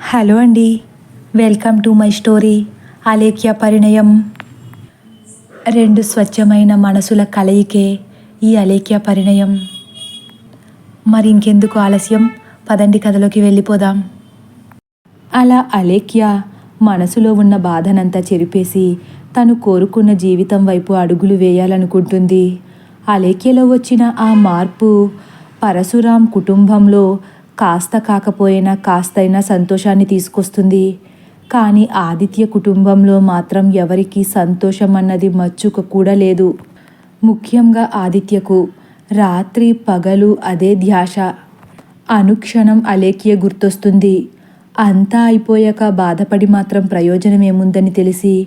Hello అండి. Welcome to my story Alekhya Parinayam. రెండు స్వచ్ఛమైన మనసుల కలయికే ఈ అలేఖ్య పరిణయం. మరి ఇంకెందుకు ఆలస్యం? పదండి కథలోకి వెళ్ళిపోదాం. అలా అలేఖ్య మనసులో ఉన్న బాధనంతా చెరిపేసి తను కోరుకున్న జీవితం వైపు అడుగులు వేయాలనుకుంటుంది. అలేఖ్యలో వచ్చిన ఆ మార్పు పరశురాం కుటుంబంలో కాస్త కాకపోయినా కాస్తైనా సంతోషాన్ని తీసుకొస్తుంది. కానీ ఆదిత్య కుటుంబంలో మాత్రం ఎవరికీ సంతోషం అన్నది మచ్చుక కూడా లేదు. ముఖ్యంగా ఆదిత్యకు రాత్రి పగలు అదే ధ్యాస. అనుక్షణం అలేఖ్య గుర్తొస్తుంది. అంతా అయిపోయాక బాధపడి మాత్రం ప్రయోజనం ఏముందని తెలిసి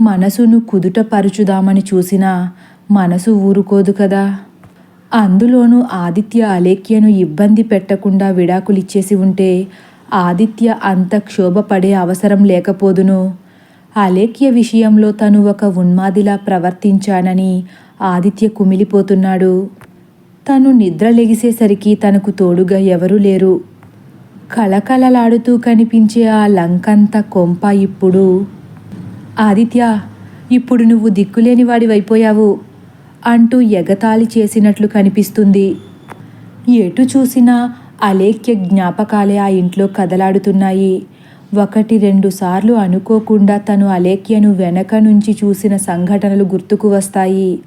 మనసును కుదుటపరుచుదామని చూసినా మనసు ఊరుకోదు కదా. అందులోనూ ఆదిత్య అలేఖ్యను ఇబ్బంది పెట్టకుండా విడాకులిచ్చేసి ఉంటే ఆదిత్య అంత క్షోభపడే అవసరం లేకపోదును. అలేఖ్య విషయంలో తను ఒక ఉన్మాదిలా ప్రవర్తించానని ఆదిత్య కుమిలిపోతున్నాడు. తను నిద్రలెగిసేసరికి తనకు తోడుగా ఎవరూ లేరు. కళకళలాడుతూ కనిపించే ఆ లంకంత కొంప ఇప్పుడు ఆదిత్య ఇప్పుడు నువ్వు దిక్కులేని వాడివైపోయావు అంటూ ఎగతాళి చేసినట్లు కనిపిస్తుంది. ఎటు చూసినా అలేఖ్య జ్ఞాపకాలే ఆ ఇంట్లో కదలాడుతున్నాయి. ఒకటి రెండు సార్లు అనుకోకుండా తను అలేఖ్యను వెనక నుంచి చూసిన సంఘటనలు గుర్తుకు వస్తాయి.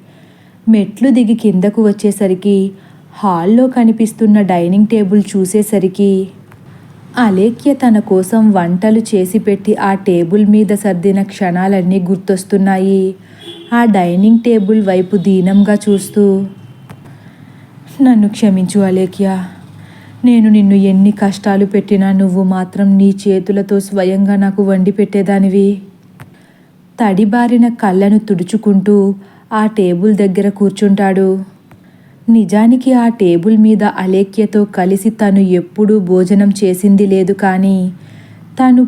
మెట్లు దిగి కిందకు వచ్చేసరికి హాల్లో కనిపిస్తున్న డైనింగ్ టేబుల్ చూసేసరికి అలేఖ్య తన కోసం వంటలు చేసి పెట్టి ఆ టేబుల్ మీద సర్దిన క్షణాలన్నీ గుర్తొస్తున్నాయి. ఆ డైనింగ్ టేబుల్ వైపు దీనంగా చూస్తూ నన్ను క్షమించు అలేఖ్య. నేను నిన్ను ఎన్ని కష్టాలు పెట్టినా నువ్వు మాత్రం నీ చేతులతో స్వయంగా నాకు వండి పెట్టేదానివి. తడిబారిన కళ్ళను తుడుచుకుంటూ ఆ టేబుల్ దగ్గర కూర్చుంటాడు. నిజానికి ఆ టేబుల్ మీద అలేఖ్యతో కలిసి తను ఎప్పుడూ భోజనం చేసింది లేదు కానీ తను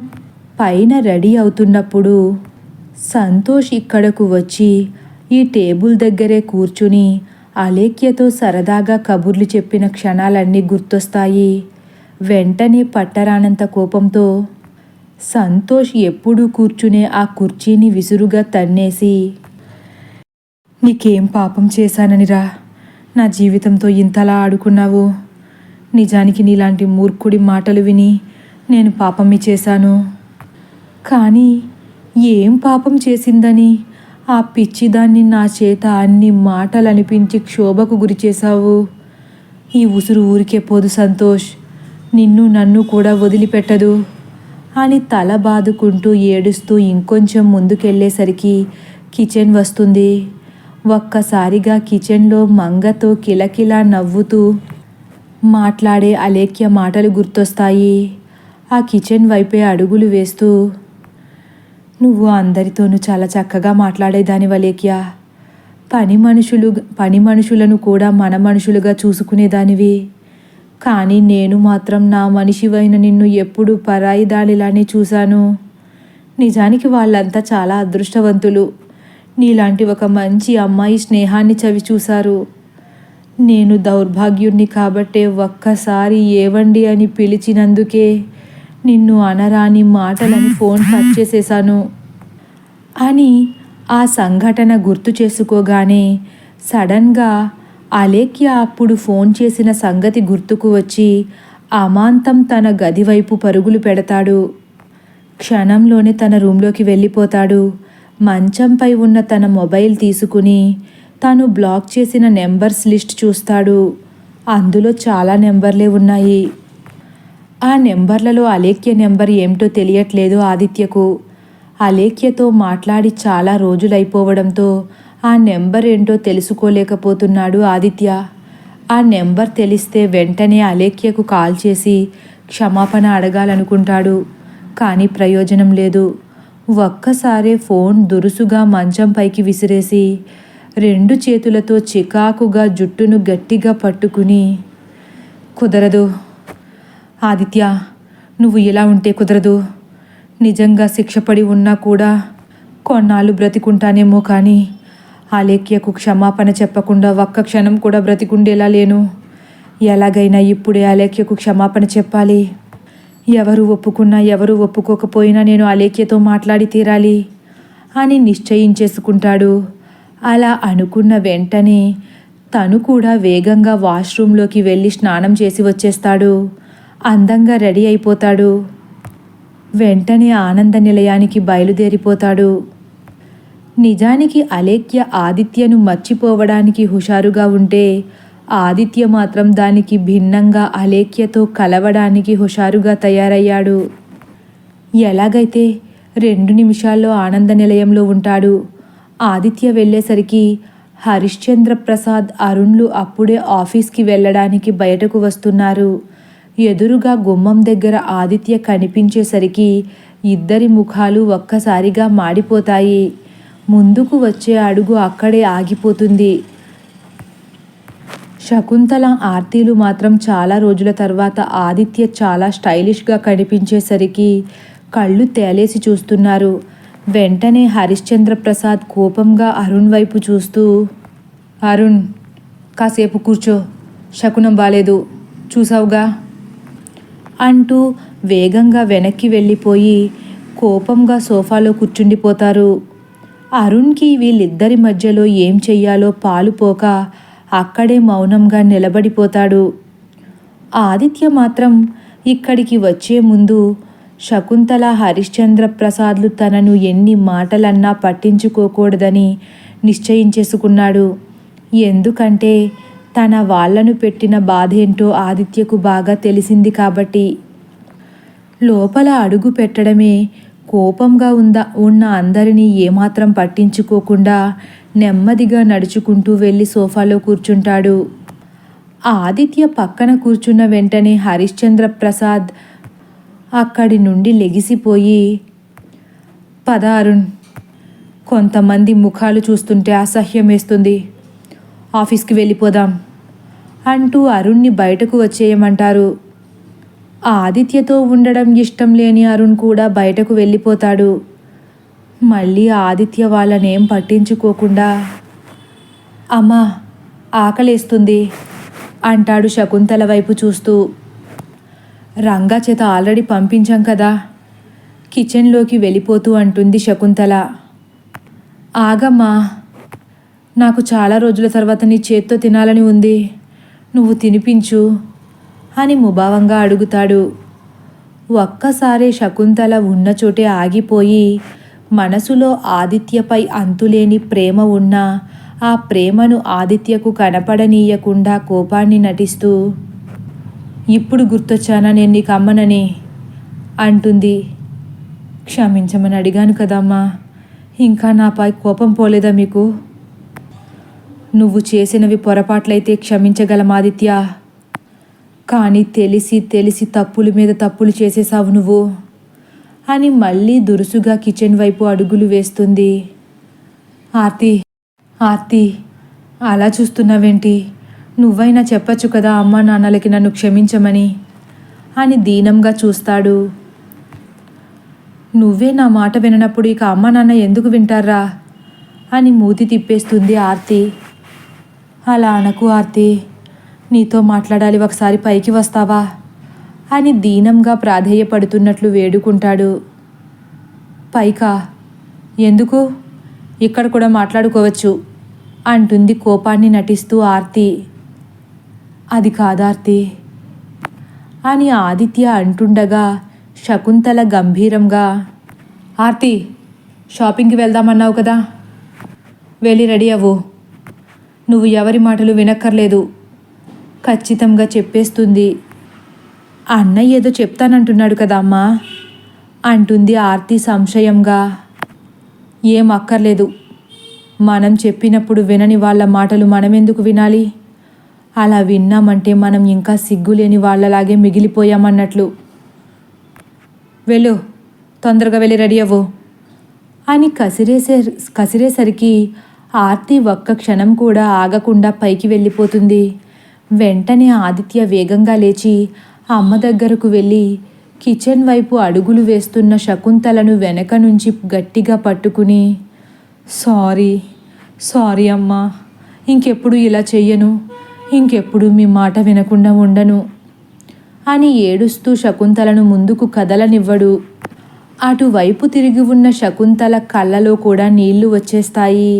పైన రెడీ అవుతున్నప్పుడు సంతోష్ ఇక్కడకు వచ్చి ఈ టేబుల్ దగ్గరే కూర్చుని అలేఖ్యతో సరదాగా కబుర్లు చెప్పిన క్షణాలన్నీ గుర్తొస్తాయి. వెంటనే పట్టరానంత కోపంతో సంతోష్ ఎప్పుడూ కూర్చునే ఆ కుర్చీని విసురుగా తన్నేసి నీకేం పాపం చేశాననిరా? నా జీవితంతో ఇంతలా ఆడుకున్నావు? నిజానికి నీలాంటి మూర్ఖుడి మాటలు విని నేను పాపమి చేశాను. కానీ ఏం పాపం చేసిందని? ఆ పిచ్చిదాన్ని నా చేత అన్ని మాటలు అనిపించి క్షోభకు గురి చేశావు. ఈ ఉసురు ఊరికే పోదు సంతోష్. నిన్ను నన్ను కూడా వదిలిపెట్టదు. అని తల బాదుకుంటూ ఏడుస్తూ ఇంకొంచెం ముందుకెళ్ళేసరికి కిచెన్ వస్తుంది. ఒక్కసారిగా కిచెన్లో మంగతో కిలకిలా నవ్వుతూ మాట్లాడే అలేఖ్య మాటలు గుర్తొస్తాయి. ఆ కిచెన్ వైపే అడుగులు వేస్తూ నువ్వు అందరితోనూ చాలా చక్కగా మాట్లాడేదాని వలేక్యా పని మనుషులు పని మనుషులను కూడా మన మనుషులుగా చూసుకునేదానివి కానీ నేను మాత్రం నా మనిషివైన నిన్ను ఎప్పుడు పరాయి దానిలానే చూశాను. నిజానికి వాళ్ళంతా చాలా అదృష్టవంతులు. నీలాంటి ఒక మంచి అమ్మాయి స్నేహాన్ని చవి చూశారు. నేను దౌర్భాగ్యుణ్ణి కాబట్టే ఒక్కసారి ఏవండి అని పిలిచినందుకే నిన్ను అనరాని మాటలని ఫోన్ కట్ చేసేశాను. అని ఆ సంఘటన గుర్తు చేసుకోగానే సడన్గా అలేఖ్య అప్పుడు ఫోన్ చేసిన సంగతి గుర్తుకు వచ్చి అమాంతం తన గది వైపు పరుగులు పెడతాడు. క్షణంలోనే తన రూంలోకి వెళ్ళిపోతాడు. మంచంపై ఉన్న తన మొబైల్ తీసుకుని తాను బ్లాక్ చేసిన నెంబర్స్ లిస్ట్ చూస్తాడు. అందులో చాలా నెంబర్లే ఉన్నాయి. ఆ నెంబర్లలో అలేఖ్య నెంబర్ ఏమిటో తెలియట్లేదు ఆదిత్యకు. అలేఖ్యతో మాట్లాడి చాలా రోజులైపోవడంతో ఆ నెంబర్ ఏంటో తెలుసుకోలేకపోతున్నాడు ఆదిత్య. ఆ నెంబర్ తెలిస్తే వెంటనే అలేఖ్యకు కాల్ చేసి క్షమాపణ అడగాలనుకుంటాడు. కానీ ప్రయోజనం లేదు. ఒక్కసారే ఫోన్ దురుసుగా మంచం పైకి విసిరేసి రెండు చేతులతో చికాకుగా జుట్టును గట్టిగా పట్టుకుని కుదరదు ఆదిత్య నువ్వు ఇలా ఉంటే కుదరదు. నిజంగా శిక్షపడి ఉన్నా కూడా కొన్నాళ్ళు బ్రతికుంటానేమో కానీ ఆలేఖ్యకు క్షమాపణ చెప్పకుండా ఒక్క క్షణం కూడా బ్రతికుండేలా లేను. ఎలాగైనా ఇప్పుడే ఆలేఖ్యకు క్షమాపణ చెప్పాలి. ఎవరు ఒప్పుకున్నా ఎవరు ఒప్పుకోకపోయినా నేను అలేఖ్యతో మాట్లాడి తీరాలి అని నిశ్చయించేసుకుంటాడు. అలా అనుకున్న వెంటనే తను కూడా వేగంగా వాష్రూంలోకి వెళ్ళి స్నానం చేసి వచ్చేస్తాడు. అందంగా రెడీ అయిపోతాడు. వెంటనే ఆనంద నిలయానికి బయలుదేరిపోతాడు. నిజానికి అలేఖ్య ఆదిత్యను మర్చిపోవడానికి హుషారుగా ఉంటే ఆదిత్య మాత్రం దానికి భిన్నంగా అలేఖ్యతో కలవడానికి హుషారుగా తయారయ్యాడు. ఎలాగైతే రెండు నిమిషాల్లో ఆనంద నిలయంలో ఉంటాడు. ఆదిత్య వెళ్ళేసరికి హరిశ్చంద్ర ప్రసాద్ అరుణ్లు అప్పుడే ఆఫీస్కి వెళ్ళడానికి బయటకు వస్తున్నారు. ఎదురుగా గుమ్మం దగ్గర ఆదిత్య కనిపించేసరికి ఇద్దరి ముఖాలు ఒక్కసారిగా మాడిపోతాయి. ముందుకు వచ్చే అడుగు అక్కడే ఆగిపోతుంది. శకుంతల ఆర్తీలు మాత్రం చాలా రోజుల తర్వాత ఆదిత్య చాలా స్టైలిష్గా కనిపించేసరికి కళ్ళు తేలేసి చూస్తున్నారు. వెంటనే హరిశ్చంద్ర ప్రసాద్ కోపంగా అరుణ్ వైపు చూస్తూ అరుణ్ కాసేపు కూర్చో. శకునం బాలేదు. చూసావుగా? అంటూ వేగంగా వెనక్కి వెళ్ళిపోయి కోపంగా సోఫాలో కూర్చుండిపోతారు. అరుణ్కి వీళ్ళిద్దరి మధ్యలో ఏం చెయ్యాలో పాలుపోక అక్కడే మౌనంగా నిలబడిపోతాడు. ఆదిత్య మాత్రం ఇక్కడికి వచ్చే ముందు శకుంతల హరిశ్చంద్ర ప్రసాద్లు తనను ఎన్ని మాటలన్నా పట్టించుకోకూడదని నిశ్చయించేసుకున్నాడు. ఎందుకంటే తన వాళ్ళను పెట్టిన బాధేంటో ఆదిత్యకు బాగా తెలిసింది కాబట్టి. లోపల అడుగు పెట్టడమే కోపంగా ఉంద ఉన్న అందరినీ ఏమాత్రం పట్టించుకోకుండా నెమ్మదిగా నడుచుకుంటూ వెళ్ళి సోఫాలో కూర్చుంటాడు. ఆదిత్య పక్కన కూర్చున్న వెంటనే హరిశ్చంద్ర ప్రసాద్ అక్కడి నుండి లెగిసిపోయి పద అరుణ్ కొంతమంది ముఖాలు చూస్తుంటే అసహ్యం వేస్తుంది ఆఫీస్కి వెళ్ళిపోదాం అంటూ అరుణ్ని బయటకు వచ్చేయమంటారు. ఆదిత్యతో ఉండడం ఇష్టం లేని అరుణ్ కూడా బయటకు వెళ్ళిపోతాడు. మళ్ళీ ఆదిత్య వాళ్ళనేం పట్టించుకోకుండా అమ్మా ఆకలేస్తుంది అంటాడు శకుంతల వైపు చూస్తూ. రంగా చేత ఆల్రెడీ పంపించాం కదా కిచెన్లోకి వెళ్ళిపోతూ అంటుంది శకుంతల. ఆగమ్మా నాకు చాలా రోజుల తర్వాత నీ చేత్తో తినాలని ఉంది. నువ్వు తినిపించు అని ముభావంగా అడుగుతాడు. ఒక్కసారి శకుంతల ఉన్న చోటే ఆగిపోయి మనసులో ఆదిత్యపై అంతులేని ప్రేమ ఉన్నా ఆ ప్రేమను ఆదిత్యకు కనపడనీయకుండా కోపాన్ని నటిస్తూ ఇప్పుడు గుర్తొచ్చానా నేను నీకు అమ్మనని? అంటుంది. క్షమించమని అడిగాను కదమ్మా. ఇంకా నాపై కోపం పోలేదా మీకు? నువ్వు చేసినవి పొరపాట్లయితే క్షమించగలమాదిత్య కానీ తెలిసి తెలిసి తప్పుల మీద తప్పులు చేసేసావు నువ్వు. అని మళ్ళీ దురుసుగా కిచెన్ వైపు అడుగులు వేస్తుంది. ఆర్తి ఆర్తి అలా చూస్తున్నావేంటి? నువ్వైనా చెప్పచ్చు కదా అమ్మా నాన్నలకి నన్ను క్షమించమని? అని దీనంగా చూస్తాడు. నువ్వే నా మాట విననప్పుడు ఇక అమ్మ నాన్న ఎందుకు వింటారా? అని మూతి తిప్పేస్తుంది ఆర్తి. అలా అనకు ఆర్తి. నీతో మాట్లాడాలి ఒకసారి పైకి వస్తావా? అని దీనంగా ప్రాధేయపడుతున్నట్లు వేడుకుంటాడు. పైకా? ఎందుకు? ఇక్కడ కూడా మాట్లాడుకోవచ్చు అంటుంది కోపాన్ని నటిస్తూ ఆర్తి. అది కాదార్తి అని ఆదిత్య అంటుండగా శకుంతల గంభీరంగా ఆర్తి షాపింగ్కి వెళ్దామన్నావు కదా? వెళ్ళి రెడీ అవ్వు. నువ్వు ఎవరి మాటలు వినక్కర్లేదు. ఖచ్చితంగా చెప్పేస్తుంది. అన్నయ్య ఏదో చెప్తానంటున్నాడు కదా అమ్మా. అంటుంది ఆర్తి సంశయంగా. ఏం అక్కర్లేదు. మనం చెప్పినప్పుడు వినని వాళ్ళ మాటలు మనమెందుకు వినాలి? అలా విన్నామంటే మనం ఇంకా సిగ్గులేని వాళ్ళలాగే మిగిలిపోయామన్నట్లు. వెళ్ళు తొందరగా వెళ్ళి రెడీ అవ్వు. అని కసిరేసే కసిరేసరికి ఆర్తి ఒక్క క్షణం కూడా ఆగకుండా పైకి వెళ్ళిపోతుంది. వెంటనే ఆదిత్య వేగంగా లేచి అమ్మ దగ్గరకు వెళ్ళి కిచెన్ వైపు అడుగులు వేస్తున్న శకుంతలను వెనక నుంచి గట్టిగా పట్టుకుని సారీ సారీ అమ్మా ఇంకెప్పుడు ఇలా చెయ్యను ఇంకెప్పుడు మీ మాట వినకుండా ఉండను అని ఏడుస్తూ శకుంతలను ముందుకు కదలనివ్వడు. అటువైపు తిరిగి ఉన్న శకుంతల కళ్ళలో కూడా నీళ్ళు వచ్చేస్తాయి.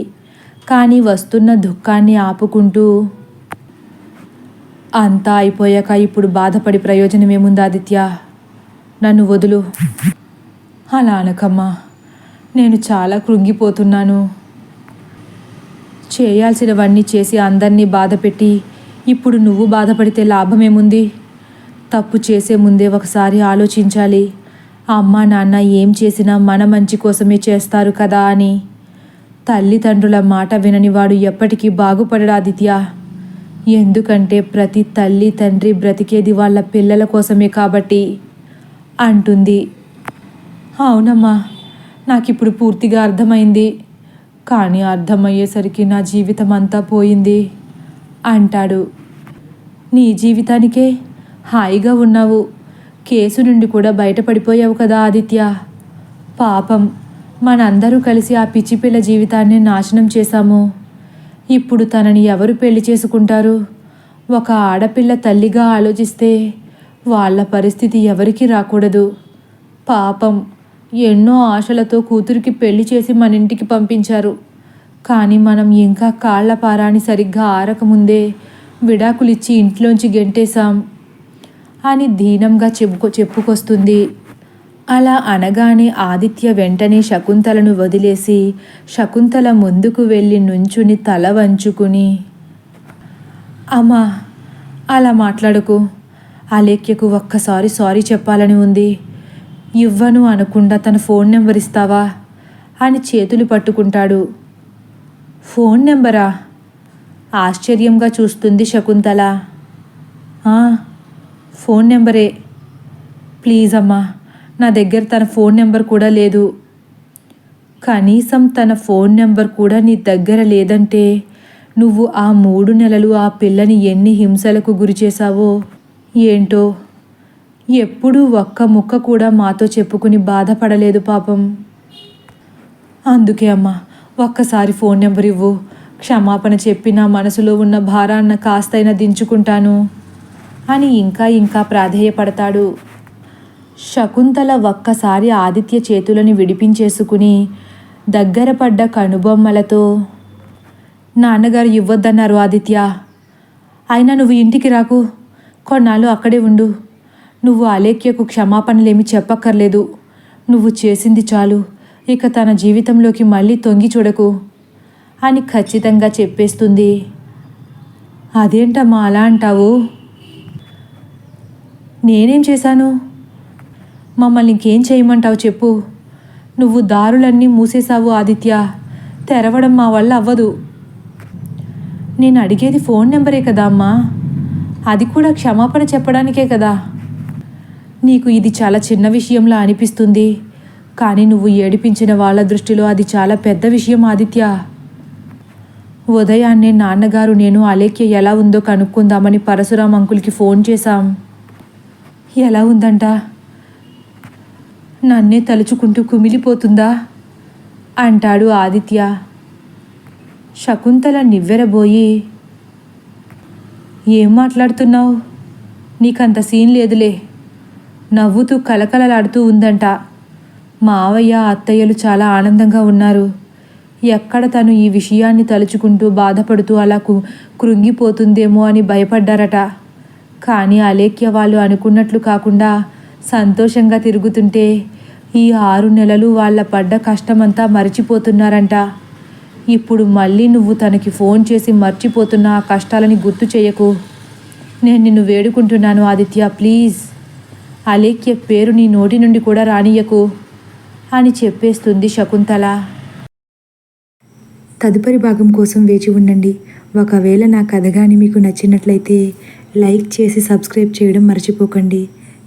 కానీ వస్తున్న దుఃఖాన్ని ఆపుకుంటూ అంతా అయిపోయాక ఇప్పుడు బాధపడి ప్రయోజనమేముంది ఆదిత్య? నన్ను వదులు. అలా అనకమ్మా నేను చాలా కృంగిపోతున్నాను. చేయాల్సినవన్నీ చేసి అందరినీ బాధపెట్టి ఇప్పుడు నువ్వు బాధపడితే లాభమేముంది? తప్పు చేసే ముందే ఒకసారి ఆలోచించాలి. అమ్మ నాన్న ఏం చేసినా మన మంచి కోసమే చేస్తారు కదా అని. తల్లిదండ్రుల మాట వినని వాడు ఎప్పటికీ బాగుపడడు ఆదిత్య. ఎందుకంటే ప్రతి తల్లి తండ్రి బ్రతికేది వాళ్ళ పిల్లల కోసమే కాబట్టి. అంటుంది. అవునమ్మా నాకు ఇప్పుడు పూర్తిగా అర్థమైంది. కానీ అర్థమయ్యేసరికి నా జీవితం అంతా పోయింది అంటాడు. నీ జీవితానికే హాయిగా ఉన్నావు. కేసు నుండి కూడా బయటపడిపోయావు కదా ఆదిత్య. పాపం. మనందరూ కలిసి ఆ పిచ్చిపిల్ల జీవితాన్ని నాశనం చేశాము. ఇప్పుడు తనని ఎవరు పెళ్ళి చేసుకుంటారు? ఒక ఆడపిల్ల తల్లిగా ఆలోచిస్తే వాళ్ళ పరిస్థితి ఎవరికి రాకూడదు. పాపం ఎన్నో ఆశలతో కూతురికి పెళ్ళి చేసి మన ఇంటికి పంపించారు. కానీ మనం ఇంకా కాళ్ళ పారాని సరిగ్గా ఆరకముందే విడాకులిచ్చి ఇంట్లోంచి గెంటేశాం. అని దీనంగా చెప్పుకో చెప్పుకొస్తుంది. అలా అనగానే ఆదిత్య వెంటనే శకుంతలను వదిలేసి శకుంతల ముందుకు వెళ్ళి నుంచుని తల వంచుకుని అమ్మా అలా మాట్లాడకు. అలేఖ్యకు ఒక్కసారి సారీ చెప్పాలని ఉంది. ఇవ్వను అనకుండా తన ఫోన్ నెంబర్ ఇస్తావా? అని చేతులు పట్టుకుంటాడు. ఫోన్ నెంబరా? ఆశ్చర్యంగా చూస్తుంది శకుంతల. ఫోన్ నెంబరే. ప్లీజ్ అమ్మా నా దగ్గర తన ఫోన్ నెంబర్ కూడా లేదు. కనీసం తన ఫోన్ నెంబర్ కూడా నీ దగ్గర లేదంటే నువ్వు ఆ మూడు నెలలు ఆ పిల్లని ఎన్ని హింసలకు గురి చేశావో? ఏంటో? ఎప్పుడూ ఒక్క ముక్క కూడా మాతో చెప్పుకుని బాధపడలేదు పాపం. అందుకే అమ్మా ఒక్కసారి ఫోన్ నెంబర్ ఇవ్వు. క్షమాపణ చెప్పి నా మనసులో ఉన్న భారాన్న కాస్తైనా దించుకుంటాను. అని ఇంకా ఇంకా ప్రాధేయపడతాడు. శకుంతల ఒక్కసారి ఆదిత్య చేతులను విడిపించేసుకుని దగ్గర పడ్డ కనుబొమ్మలతో నాన్నగారు ఇవ్వద్దన్నారు ఆదిత్య. అయినా నువ్వు ఇంటికి రాకు. కొన్నాళ్ళు అక్కడే ఉండు. నువ్వు అలేఖ్యకు క్షమాపణలేమి చెప్పక్కర్లేదు. నువ్వు చేసింది చాలు. ఇక తన జీవితంలోకి మళ్ళీ తొంగి చూడకు అని ఖచ్చితంగా చెప్పేస్తుంది. అదేంటమ్మా అలా అంటావు? నేనేం చేశాను? మమ్మల్ని ఇంకేం చేయమంటావు చెప్పు. నువ్వు దారులన్నీ మూసేశావు ఆదిత్య. తెరవడం మా వల్ల అవ్వదు. నేను అడిగేది ఫోన్ నెంబరే కదా అమ్మా. అది కూడా క్షమాపణ చెప్పడానికే కదా. నీకు ఇది చాలా చిన్న విషయంలా అనిపిస్తుంది. కానీ నువ్వు ఏడిపించిన వాళ్ళ దృష్టిలో అది చాలా పెద్ద విషయం ఆదిత్య. ఉదయాన్నే నాన్నగారు నేను అలేఖ్య ఎలా ఉందో కనుక్కుందామని పరశురాం అంకుల్కి ఫోన్ చేశాం. ఎలా ఉందంట? నన్నే తలుచుకుంటూ కుమిలిపోతుందా? అంటాడు ఆదిత్య. శకుంతల నివ్వెరబోయి ఏం మాట్లాడుతున్నావు? నీకంత సీన్ లేదులే. నవ్వుతూ కలకలలాడుతూ ఉందంట. మావయ్య అత్తయ్యలు చాలా ఆనందంగా ఉన్నారు. ఎక్కడ తను ఈ విషయాన్ని తలుచుకుంటూ బాధపడుతూ అలా కు కృంగిపోతుందేమో అని భయపడ్డారట. కానీ అలేఖ్య వాళ్ళు అనుకున్నట్లు కాకుండా సంతోషంగా తిరుగుతుంటే ఈ ఆరు నెలలు వాళ్ళ పడ్డ కష్టమంతా మర్చిపోతున్నారంట. ఇప్పుడు మళ్ళీ నువ్వు తనకి ఫోన్ చేసి మర్చిపోతున్న ఆ కష్టాలని గుర్తు చేయకు. నేను నిన్ను వేడుకుంటున్నాను ఆదిత్య ప్లీజ్. అలేఖ్య పేరు నీ నోటి నుండి కూడా రానియకు అని చెప్పేస్తుంది శకుంతల. తదుపరి భాగం కోసం వేచి ఉండండి. ఒకవేళ నా కథ కానీ మీకు నచ్చినట్లయితే లైక్ చేసి సబ్స్క్రైబ్ చేయడం మర్చిపోకండి.